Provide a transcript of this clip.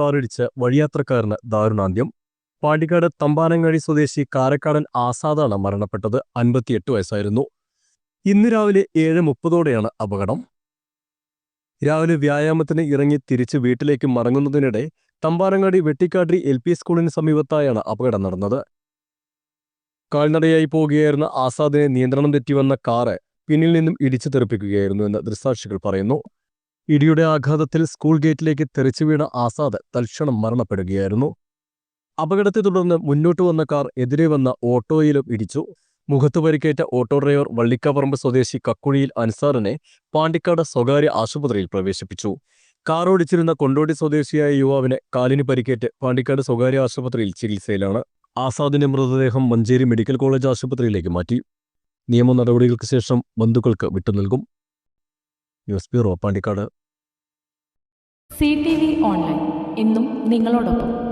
കാറിടിച്ച് വഴിയാത്രക്കാരന് ദാരുണാന്ത്യം. പാണ്ടിക്കാട് തമ്പാനങ്ങാടി സ്വദേശി കാരക്കാടൻ ആസാദാണ് മരണപ്പെട്ടത്. അൻപത്തിയെട്ട് വയസ്സായിരുന്നു. ഇന്ന് രാവിലെ ഏഴ് മുപ്പതോടെയാണ് അപകടം. രാവിലെ വ്യായാമത്തിന് ഇറങ്ങി തിരിച്ച് വീട്ടിലേക്ക് മടങ്ങുന്നതിനിടെ തമ്പാനങ്ങാടി വെട്ടിക്കാട്ടി എൽ പി സ്കൂളിന് സമീപത്തായാണ് അപകടം നടന്നത്. കാൽനടയായി പോകുകയായിരുന്ന ആസാദിനെ നിയന്ത്രണം തെറ്റിവന്ന കാറ് പിന്നിൽ നിന്നും ഇടിച്ചു തെറിപ്പിക്കുകയായിരുന്നു എന്ന് ദൃസാക്ഷികൾ പറയുന്നു. ഇടിയുടെ ആഘാതത്തിൽ സ്കൂൾ ഗേറ്റിലേക്ക് തെറിച്ചു വീണ ആസാദ് തൽക്ഷണം മരണപ്പെടുകയായിരുന്നു. അപകടത്തെ തുടർന്ന് മുന്നോട്ട് വന്ന കാർ എതിരെ വന്ന ഓട്ടോയിലും ഇടിച്ചു. മുഖത്ത് പരിക്കേറ്റ ഓട്ടോ ഡ്രൈവർ വള്ളിക്കാപറമ്പ് സ്വദേശി കക്കുഴിയിൽ അൻസാറിനെ പാണ്ടിക്കാട് സ്വകാര്യ ആശുപത്രിയിൽ പ്രവേശിപ്പിച്ചു. കാർ ഓടിച്ചിരുന്ന കൊണ്ടോടി സ്വദേശിയായ യുവാവിനെ കാലിന് പരിക്കേറ്റ് പാണ്ടിക്കാട് സ്വകാര്യ ആശുപത്രിയിൽ ചികിത്സയിലാണ്. ആസാദിന്റെ മൃതദേഹം മഞ്ചേരി മെഡിക്കൽ കോളേജ് ആശുപത്രിയിലേക്ക് മാറ്റി. നിയമ നടപടികൾക്ക് ശേഷം ബന്ധുക്കൾക്ക് വിട്ടുനൽകും. News bureau Pandikkad C T V online. എന്നും നിങ്ങളോടൊപ്പം.